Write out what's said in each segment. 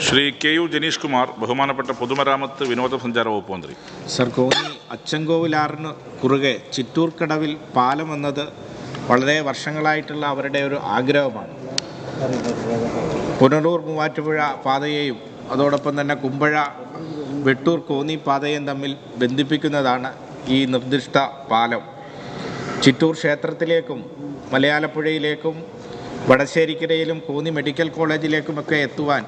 Shri K U Janeesh Kumar ബഹുമാനപ്പെട്ട പൊതുമരാമത്ത് വിനോദസഞ്ചാര വകുപ്പ് മന്ത്രി. സർ കോന്നി അച്ചൻകോവിലാറിന് കുറുകെ ചിറ്റൂർ കടവിൽ പാലം എന്നത് വളരെ വർഷങ്ങളായിട്ടുള്ള അവരുടെ ഒരു ആഗ്രഹമാണ്. പുനലൂർ മൂവാറ്റുപുഴ പാതയെയും അതോടൊപ്പം തന്നെ കുമ്പഴ വെട്ടൂർ കോന്നി പാതയും തമ്മിൽ ബന്ധിപ്പിക്കുന്നതാണ് ഈ നിർദ്ദിഷ്ട പാലം. ചിറ്റൂർ ക്ഷേത്രത്തിലേക്കും മലയാളപ്പുഴയിലേക്കും വടശ്ശേരിക്കരയിലും കോന്നി മെഡിക്കൽ കോളേജിലേക്കുമൊക്കെ എത്തുവാൻ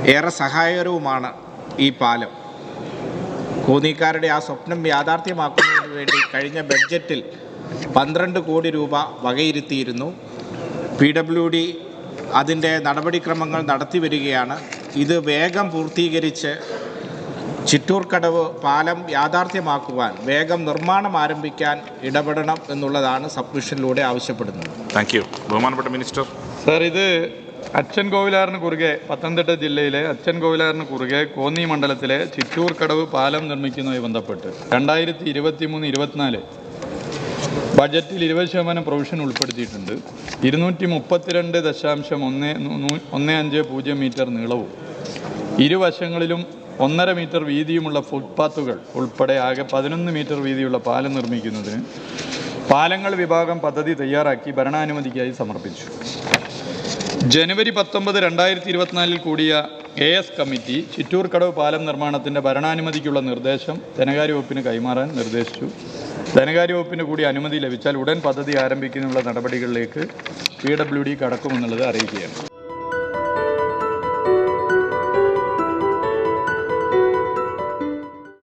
ഏറെ സഹായകരവുമാണ് ഈ പാലം. കോന്നിക്കാരുടെ ആ സ്വപ്നം യാഥാർത്ഥ്യമാക്കുന്നതിന് വേണ്ടി കഴിഞ്ഞ ബഡ്ജറ്റിൽ പന്ത്രണ്ട് കോടി രൂപ വകയിരുത്തിയിരുന്നു. പി ഡബ്ല്യു ഡി അതിന്റെ നടപടിക്രമങ്ങൾ നടത്തി വരികയാണ്. ഇത് വേഗം പൂർത്തീകരിച്ച് ചിറ്റൂർക്കടവ് പാലം യാഥാർത്ഥ്യമാക്കുവാൻ വേഗം നിർമ്മാണം ആരംഭിക്കാൻ ഇടപെടണം എന്നുള്ളതാണ് സബ്മിഷനിലൂടെ ആവശ്യപ്പെടുന്നത്. Thank you. ബഹുമാനപ്പെട്ട മിനിസ്റ്റർ. സാർ ഇത് അച്ഛൻ കോവിലാറിന് കുറുകെ പത്തനംതിട്ട ജില്ലയിലെ അച്ഛൻ കോവിലാറിന് കുറുകെ കോന്നി മണ്ഡലത്തിലെ ചിറ്റൂർ കടവ് പാലം നിർമ്മിക്കുന്നതുമായി ബന്ധപ്പെട്ട് രണ്ടായിരത്തി ഇരുപത്തി മൂന്ന് ഇരുപത്തിനാല് ബജറ്റിൽ ഇരുപത് ശതമാനം പ്രൊവിഷൻ ഉൾപ്പെടുത്തിയിട്ടുണ്ട്. ഇരുന്നൂറ്റി മുപ്പത്തിരണ്ട് ദശാംശം ഒന്ന് ഒന്ന് അഞ്ച് പൂജ്യം മീറ്റർ നീളവും ഇരുവശങ്ങളിലും ഒന്നര മീറ്റർ വീതിയുമുള്ള ഫുട്പാത്തുകൾ ഉൾപ്പെടെ ആകെ പതിനൊന്ന് മീറ്റർ വീതിയുള്ള പാലം നിർമ്മിക്കുന്നതിന് പാലങ്ങൾ വിഭാഗം പദ്ധതി തയ്യാറാക്കി ഭരണാനുമതിക്കായി സമർപ്പിച്ചു. ജനുവരി പത്തൊമ്പത് രണ്ടായിരത്തി ഇരുപത്തിനാലിൽ കൂടിയ എ എസ് കമ്മിറ്റി ചിറ്റൂർ കടവ് പാലം നിർമ്മാണത്തിന്റെ ഭരണാനുമതിക്കുള്ള നിർദ്ദേശം ധനകാര്യ വകുപ്പിന് കൈമാറാൻ നിർദ്ദേശിച്ചു. ധനകാര്യ വകുപ്പിന് കൂടി അനുമതി ലഭിച്ചാൽ ഉടൻ പദ്ധതി ആരംഭിക്കുന്നതിനുള്ള നടപടികളിലേക്ക് പി ഡബ്ല്യു ഡി കടക്കുമെന്നുള്ളത് അറിയിക്കുകയാണ്.